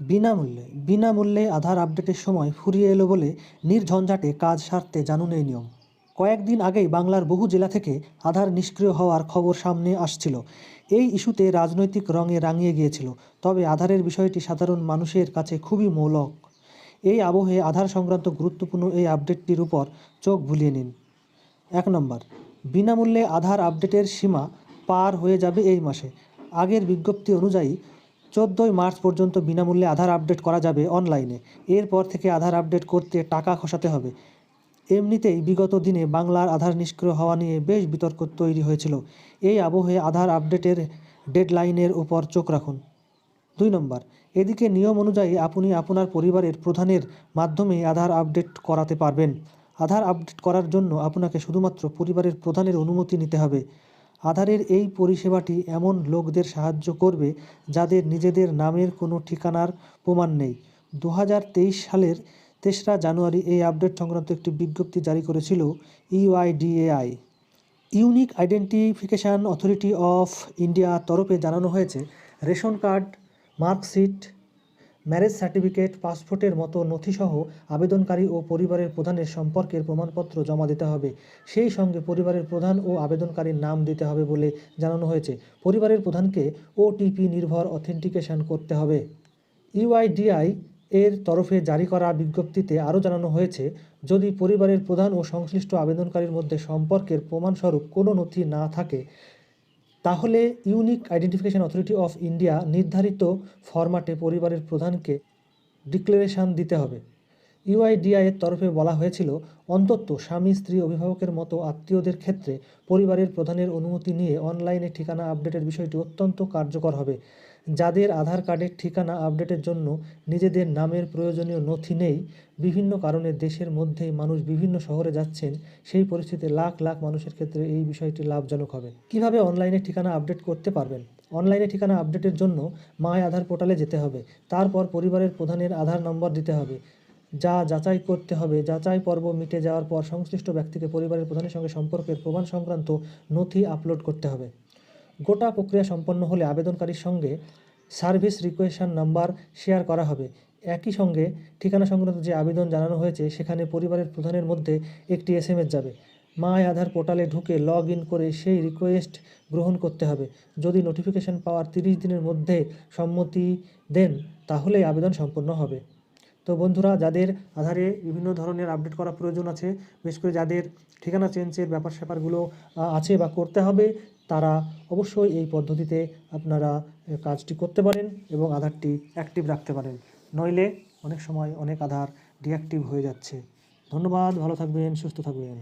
বিনামূল্যে বিনামূল্যে আধার আপডেটের সময় ফুরিয়ে এলো বলে নির্ঝঞ্ঝাটে কাজ সারতে জানুন এই নিয়ম। কয়েকদিন আগেই বাংলার বহু জেলা থেকে আধার নিষ্ক্রিয় হওয়ার খবর সামনে আসছিল। এই ইস্যুতে রাজনৈতিক রঙে রাঙিয়ে গিয়েছিল, তবে আধারের বিষয়টি সাধারণ মানুষের কাছে খুবই মৌলক। এই আবহে আধার সংক্রান্ত গুরুত্বপূর্ণ এই আপডেটটির উপর চোখ বুলিয়ে নিন। এক নম্বর, বিনামূল্যে আধার আপডেটের সীমা পার হয়ে যাবে এই মাসে। আগের বিজ্ঞপ্তি অনুযায়ী চোদ্দোই মার্চ পর্যন্ত বিনামূল্যে আধার আপডেট করা যাবে অনলাইনে। এরপর থেকে আধার আপডেট করতে টাকা খসাতে হবে। এমনিতেই বিগত দিনে বাংলার আধার নিষ্ক্রিয় হওয়া নিয়ে বেশ বিতর্ক তৈরি হয়েছিল। এই আবহে আধার আপডেটের ডেডলাইনের উপর চোখ রাখুন। দুই নম্বর, এদিকে নিয়ম অনুযায়ী আপনি আপনার পরিবারের প্রধানের মাধ্যমে আধার আপডেট করাতে পারবেন। আধার আপডেট করার জন্য আপনাকে শুধুমাত্র পরিবারের প্রধানের অনুমতি নিতে হবে। আধারের এই পরিষেবাটি এমন লোকদের সাহায্য করবে যাদের নিজেদের নামের কোনো ঠিকানার প্রমাণ নেই। দু হাজার তেইশ সালের তেসরা জানুয়ারি এই আপডেট সংক্রান্ত একটি বিজ্ঞপ্তি জারি করেছিল UIDAI. Unique identification authority of India তরফে জানানো হয়েছে, ration card, marksheet marriage certificate পাসপোর্টের মতো নথিসহ আবেদনকারী ও পরিবারের প্রধানের সম্পর্কের প্রমাণপত্র জমা দিতে হবে। সেই সঙ্গে পরিবারের প্রধান ও আবেদনকারীর নাম দিতে হবে বলে জানানো হয়েছে। পরিবারের প্রধানকে ওটিপি নির্ভর অথেন্টিকেশন করতে হবে। ইউআইডিআই এর তরফে জারি করা বিজ্ঞপ্তিতে আরও জানানো হয়েছে, যদি পরিবারের প্রধান ও সংশ্লিষ্ট আবেদনকারীর মধ্যে সম্পর্কের প্রমাণস্বরূপ কোনো নথি না থাকে তাহলে unique identification authority of India নির্ধারিত ফরম্যাটে পরিবারের প্রধানকে ডিক্লারেশান দিতে হবে। ইউআইডিআই এর তরফে বলা হয়েছিল, অন্তত স্বামী, স্ত্রী, অভিভাবকের মতো আত্মীয়দের ক্ষেত্রে পরিবারের প্রধানের অনুমতি নিয়ে অনলাইনে ঠিকানা আপডেটের বিষয়টি অত্যন্ত কার্যকর হবে। যাদের আধার কার্ডের ঠিকানা আপডেটের জন্য নিজেদের নামের প্রয়োজনীয় নথি নেই, বিভিন্ন কারণে দেশের মধ্যেই মানুষ বিভিন্ন শহরে যাচ্ছেন, সেই পরিস্থিতিতে লাখ লাখ মানুষের ক্ষেত্রে এই বিষয়টি লাভজনক হবে। কীভাবে অনলাইনে ঠিকানা আপডেট করতে পারবেন? অনলাইনে ঠিকানা আপডেটের জন্য মায় আধার পোর্টালে যেতে হবে। তারপর পরিবারের প্রধানের আধার নম্বর দিতে হবে। যা যাচাই করতে হবে। যাচাই পর্ব মিটে যাওয়ার পর সংশ্লিষ্ট ব্যক্তিকে পরিবারের প্রধানের সঙ্গে সম্পর্কের প্রমাণ সংক্রান্ত নথি আপলোড করতে হবে। গোটা প্রক্রিয়া সম্পন্ন হলে আবেদনকারীর সঙ্গে সার্ভিস রিকোয়েশন নাম্বার শেয়ার করা হবে। একই সঙ্গে ঠিকানা সংক্রান্ত যে আবেদন জানানো হয়েছে, সেখানে পরিবারের প্রধানের মধ্যে একটি এস যাবে। মায় আধার পোর্টালে ঢুকে লগ ইন করে সেই রিকোয়েস্ট গ্রহণ করতে হবে। যদি নোটিফিকেশন পাওয়ার তিরিশ দিনের মধ্যে সম্মতি দেন, তাহলেই আবেদন সম্পন্ন হবে। তো বন্ধুরা, যাদের আধারে বিভিন্ন ধরনের আপডেট করা প্রয়োজন আছে, বিশেষ করে যাদের ঠিকানা চেঞ্জের ব্যাপার স্যাপারগুলো আছে বা করতে হবে, তারা অবশ্যই এই পদ্ধতিতে আপনারা কাজটি করতে পারেন এবং আধারটি অ্যাক্টিভ রাখতে পারেন। নইলে অনেক সময় অনেক আধার ডিঅ্যাক্টিভ হয়ে যাচ্ছে। ধন্যবাদ, ভালো থাকবেন, সুস্থ থাকবেন।